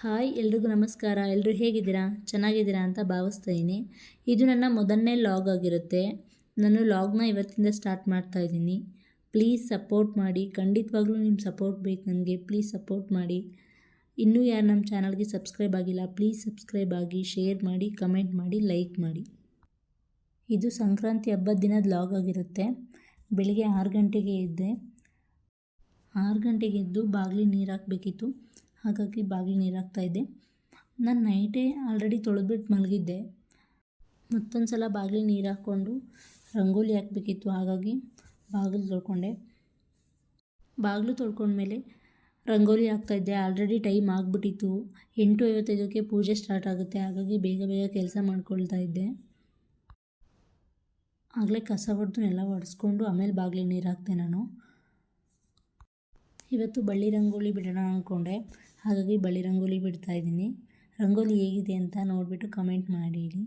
Hi, ಎಲ್ರಿಗೂ ನಮಸ್ಕಾರ. ಎಲ್ಲರೂ ಹೇಗಿದ್ದೀರಾ? ಚೆನ್ನಾಗಿದ್ದೀರಾ ಅಂತ ಭಾವಿಸ್ತಾ ಇದ್ದೀನಿ. ಇದು ನನ್ನ ಮೊದಲನೇ ಲಾಗ್ ಆಗಿರುತ್ತೆ. ನಾನು ಲಾಗ್ನ ಇವತ್ತಿಂದ ಸ್ಟಾರ್ಟ್ ಮಾಡ್ತಾ ಇದ್ದೀನಿ. ಪ್ಲೀಸ್ ಸಪೋರ್ಟ್ ಮಾಡಿ. ಖಂಡಿತವಾಗ್ಲೂ ನಿಮ್ಮ ಸಪೋರ್ಟ್ ಬೇಕು ನನಗೆ. ಪ್ಲೀಸ್ ಸಪೋರ್ಟ್ ಮಾಡಿ. ಇನ್ನೂ ಯಾರು ನಮ್ಮ ಚಾನಲ್ಗೆ ಸಬ್ಸ್ಕ್ರೈಬ್ ಆಗಿಲ್ಲ, ಪ್ಲೀಸ್ ಸಬ್ಸ್ಕ್ರೈಬ್ ಆಗಿ, ಶೇರ್ ಮಾಡಿ, ಕಮೆಂಟ್ ಮಾಡಿ, ಲೈಕ್ ಮಾಡಿ. ಇದು ಸಂಕ್ರಾಂತಿ ಹಬ್ಬದ ದಿನದ ಲಾಗ್ ಆಗಿರುತ್ತೆ. ಬೆಳಿಗ್ಗೆ ಆರು ಗಂಟೆಗೆ ಎದ್ದೆ. ಆರು ಗಂಟೆಗೆ ಎದ್ದು ಬಾಗಿಲಿ ನೀರು ಹಾಕಬೇಕಿತ್ತು. ಹಾಗಾಗಿ ಬಾಗಿಲು ನೀರಾಗ್ತಾ ಇದೆ. ನಾನು ನೈಟೇ ಆಲ್ರೆಡಿ ತೊಳೆದ್ಬಿಟ್ಟು ಮಲಗಿದ್ದೆ. ಮತ್ತೊಂದು ಸಲ ಬಾಗಿಲು ನೀರು ಹಾಕ್ಕೊಂಡು ರಂಗೋಲಿ ಹಾಕಬೇಕಿತ್ತು, ಹಾಗಾಗಿ ಬಾಗಿಲು ತೊಳ್ಕೊಂಡೆ. ಬಾಗಿಲು ತೊಳ್ಕೊಂಡ್ಮೇಲೆ ರಂಗೋಲಿ ಹಾಕ್ತಾಯಿದ್ದೆ ಆಲ್ರೆಡಿ ಟೈಮ್ ಆಗಿಬಿಟ್ಟಿತ್ತು. ಎಂಟು ಐವತ್ತೈದಕ್ಕೆ ಪೂಜೆ ಸ್ಟಾರ್ಟ್ ಆಗುತ್ತೆ. ಹಾಗಾಗಿ ಬೇಗ ಬೇಗ ಕೆಲಸ ಮಾಡ್ಕೊಳ್ತಾ ಇದ್ದೆ. ಆಗಲೇ ಕಸ ಹೊಡೆದು ಎಲ್ಲ ಒಡೆಸ್ಕೊಂಡು ಆಮೇಲೆ ಬಾಗಿಲು ನೀರು ಹಾಕ್ತೆ ನಾನು. ಇವತ್ತು ಬಳ್ಳಿ ರಂಗೋಲಿ ಬಿಡೋಣ ಅಂದ್ಕೊಂಡೆ ಹಾಗಾಗಿ ಬಳಿ ರಂಗೋಲಿ ಬಿಡ್ತಾ ಇದ್ದೀನಿ. ರಂಗೋಲಿ ಹೇಗಿದೆ ಅಂತ ನೋಡಿಬಿಟ್ಟು ಕಮೆಂಟ್ ಮಾಡಿ ಹೇಳಿ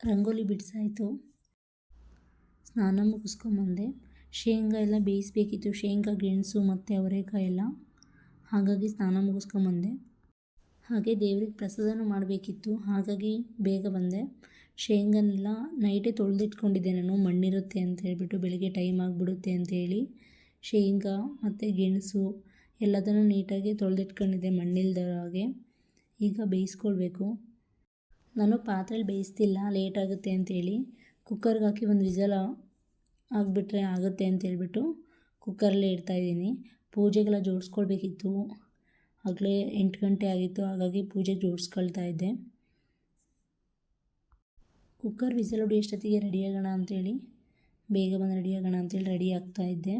ರಂಗೋಲಿ ಬಿಡಿಸಾಯಿತು. ಸ್ನಾನ ಮುಗಿಸ್ಕೊಂಬಂದೆ. ಶೇಂಗಾ ಎಲ್ಲ ಬೇಯಿಸ್ಬೇಕಿತ್ತು. ಶೇಂಗಾ, ಗೆಣಸು ಮತ್ತು ಅವರೆಕಾಯಿ ಎಲ್ಲ ಹಾಗಾಗಿ ಸ್ನಾನ ಮುಗಿಸ್ಕೊಂಬಂದೆ. ಹಾಗೆ ದೇವ್ರಿಗೆ ಪ್ರಸಾದನೂ ಮಾಡಬೇಕಿತ್ತು. ಹಾಗಾಗಿ ಬೇಗ ಬಂದೆ. ಶೇಂಗನೆಲ್ಲ ನೈಟೇ ತೊಳೆದಿಟ್ಕೊಂಡಿದ್ದೆ ನಾನು. ಮಣ್ಣಿರುತ್ತೆ ಅಂತ ಹೇಳ್ಬಿಟ್ಟು ಬೆಳಗ್ಗೆ ಟೈಮ್ ಆಗಿಬಿಡುತ್ತೆ ಅಂತೇಳಿ ಶೇಂಗಾ ಮತ್ತು ಗೆಣಸು ಎಲ್ಲದನ್ನು ನೀಟಾಗಿ ತೊಳೆದಿಟ್ಕೊಂಡಿದ್ದೆ ಮಣ್ಣಿಲ್ದ ಹಾಗೆ. ಈಗ ಬೇಯಿಸ್ಕೊಳ್ಬೇಕು. ನಾನು ಪಾತ್ರೆಲಿ ಬೇಯಿಸ್ತಿಲ್ಲ. ಲೇಟ್ ಆಗುತ್ತೆ ಅಂತೇಳಿ ಕುಕ್ಕರ್ಗೆ ಹಾಕಿ ಒಂದು ವಿಜಲ ಆಗಿಬಿಟ್ರೆ ಆಗುತ್ತೆ ಅಂತೇಳ್ಬಿಟ್ಟು ಕುಕ್ಕರಲ್ಲೇ ಇಡ್ತಾಯಿದ್ದೀನಿ ಪೂಜೆಗೆಲ್ಲ ಜೋಡಿಸ್ಕೊಳ್ಬೇಕಿತ್ತು. ಆಗಲೇ ಎಂಟು ಗಂಟೆ ಆಗಿತ್ತು, ಹಾಗಾಗಿ ಪೂಜೆಗೆ ಜೋಡಿಸ್ಕೊಳ್ತಾ ಇದ್ದೆ. ಕುಕ್ಕರ್ ವಿಸಲ್ ಹೊಡಿ ಎಷ್ಟೊತ್ತಿಗೆ ರೆಡಿಯಾಗೋಣ ಅಂತೇಳಿ, ಬೇಗ ಬಂದು ರೆಡಿ ಆಗೋಣ ಅಂತೇಳಿ ರೆಡಿ ಆಗ್ತಾ ಇದ್ದೆ.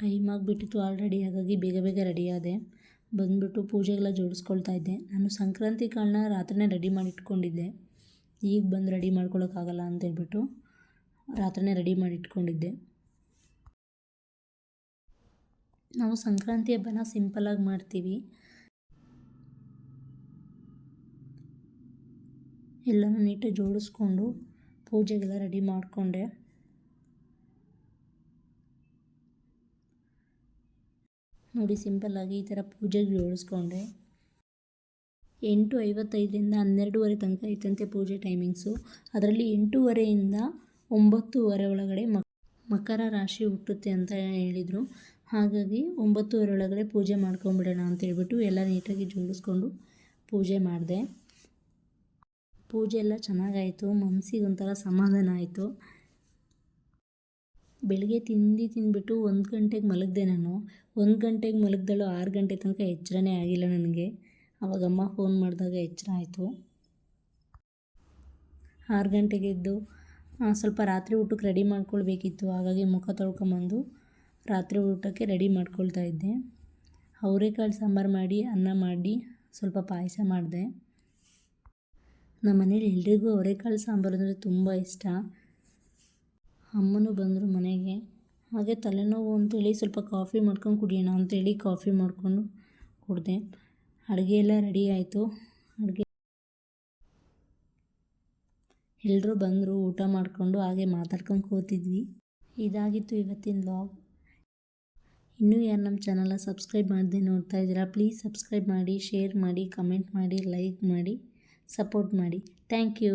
ಟೈಮ್ ಆಗಿಬಿಟ್ಟಿತ್ತು ಆಲ್ರೆಡಿ ಹಾಗಾಗಿ ಬೇಗ ಬೇಗ ರೆಡಿ ಆದೆ. ಬಂದುಬಿಟ್ಟು ಪೂಜೆಗೆಲ್ಲ ಜೋಡಿಸ್ಕೊಳ್ತಾ ಇದ್ದೆ. ನಾನು ಸಂಕ್ರಾಂತಿ ಕಾಳನ್ನ ರಾತ್ರಿನೇ ರೆಡಿ ಮಾಡಿ ಇಟ್ಕೊಂಡಿದ್ದೆ. ಈಗ ಬಂದು ರೆಡಿ ಮಾಡ್ಕೊಳ್ಳೋಕ್ಕಾಗಲ್ಲ ಅಂತೇಳ್ಬಿಟ್ಟು ರಾತ್ರಿನೇ ರೆಡಿ ಮಾಡಿ ಇಟ್ಕೊಂಡಿದ್ದೆ. ನಾವು ಸಂಕ್ರಾಂತಿ ಹಬ್ಬನ ಸಿಂಪಲಾಗಿ ಮಾಡ್ತೀವಿ. ಎಲ್ಲನೂ ನೀಟಾಗಿ ಜೋಡಿಸ್ಕೊಂಡು ಪೂಜೆಗೆಲ್ಲ ರೆಡಿ ಮಾಡಿಕೊಂಡೆ. ನೋಡಿ ಸಿಂಪಲ್ಲಾಗಿ ಈ ಥರ ಪೂಜೆಗೆ ಜೋಡಿಸ್ಕೊಂಡೆ. ಎಂಟು ಐವತ್ತೈದರಿಂದ ಹನ್ನೆರಡೂವರೆ ತನಕ ಐತಂತೆ ಪೂಜೆ ಟೈಮಿಂಗ್ಸು ಅದರಲ್ಲಿ ಎಂಟೂವರೆಯಿಂದ ಒಂಬತ್ತೂವರೆ ಒಳಗಡೆ ಮಕರ ರಾಶಿ ಹುಟ್ಟುತ್ತೆ ಅಂತ ಹೇಳಿದರು. ಹಾಗಾಗಿ ಒಂಬತ್ತುವರೆ ಒಳಗಡೆ ಪೂಜೆ ಮಾಡ್ಕೊಂಬಿಡೋಣ ಅಂತ ಹೇಳ್ಬಿಟ್ಟು ಎಲ್ಲ ನೀಟಾಗಿ ಜೋಡಿಸ್ಕೊಂಡು ಪೂಜೆ ಮಾಡಿದೆ. ಪೂಜೆ ಎಲ್ಲ ಚೆನ್ನಾಗಾಯಿತು ಮನಸ್ಸಿಗೆ ಒಂಥರ ಸಮಾಧಾನ ಆಯಿತು. ಬೆಳಗ್ಗೆ ತಿಂಡಿ ತಿಂದ್ಬಿಟ್ಟು ಒಂದು ಗಂಟೆಗೆ ಮಲಗಿದೆ ನಾನು. ಒಂದು ಗಂಟೆಗೆ ಮಲಗ್ದಳು ಆರು ಗಂಟೆ ತನಕ ಎಚ್ಚರನೇ ಆಗಿಲ್ಲ ನನಗೆ. ಅವಾಗ ಅಮ್ಮ ಫೋನ್ ಮಾಡಿದಾಗ ಎಚ್ಚರ ಆಯಿತು. ಆರು ಗಂಟೆಗೆ ಎದ್ದು ಸ್ವಲ್ಪ ರಾತ್ರಿ ಊಟಕ್ಕೆ ರೆಡಿ ಮಾಡ್ಕೊಳ್ಬೇಕಿತ್ತು. ಹಾಗಾಗಿ ಮುಖ ತೊಳ್ಕೊಂಬಂದು ರಾತ್ರಿ ಊಟಕ್ಕೆ ರೆಡಿ ಮಾಡ್ಕೊಳ್ತಾ ಇದ್ದೆ. ಅವರೆಕಾಳು ಸಾಂಬಾರು ಮಾಡಿ, ಅನ್ನ ಮಾಡಿ, ಸ್ವಲ್ಪ ಪಾಯಸ ಮಾಡಿದೆ. ನಮ್ಮ ಮನೇಲಿ ಎಲ್ರಿಗೂ ಅವರೆಕಾಳು ಸಾಂಬಾರು ಅಂದರೆ ತುಂಬ ಇಷ್ಟ. ಅಮ್ಮನೂ ಬಂದರು ಮನೆಗೆ. ಹಾಗೆ ತಲೆನೋವು ಅಂತೇಳಿ ಸ್ವಲ್ಪ ಕಾಫಿ ಮಾಡ್ಕೊಂಡು ಕುಡಿಯೋಣ ಅಂತೇಳಿ ಕಾಫಿ ಮಾಡಿಕೊಂಡು ಕುಡಿದೆ. ಅಡುಗೆ ಎಲ್ಲ ರೆಡಿ ಆಯಿತು. ಅಡುಗೆ ಎಲ್ಲರೂ ಬಂದರು, ಊಟ ಮಾಡಿಕೊಂಡು ಹಾಗೆ ಮಾತಾಡ್ಕೊಂಡು ಕೂತಿದ್ವಿ. ಇದಾಗಿತ್ತು ಇವತ್ತಿನ ಲಾಗ್ ಇನ್ನೂ ಯಾರು ನಮ್ಮ ಚಾನಲ್ನ ಸಬ್ಸ್ಕ್ರೈಬ್ ಮಾಡದೆ ನೋಡ್ತಾ ಇದ್ದೀರಾ ಪ್ಲೀಸ್ ಸಬ್ಸ್ಕ್ರೈಬ್ ಮಾಡಿ ಶೇರ್ ಮಾಡಿ ಕಮೆಂಟ್ ಮಾಡಿ ಲೈಕ್ ಮಾಡಿ ಸಪೋರ್ಟ್ ಮಾಡಿ. Thank you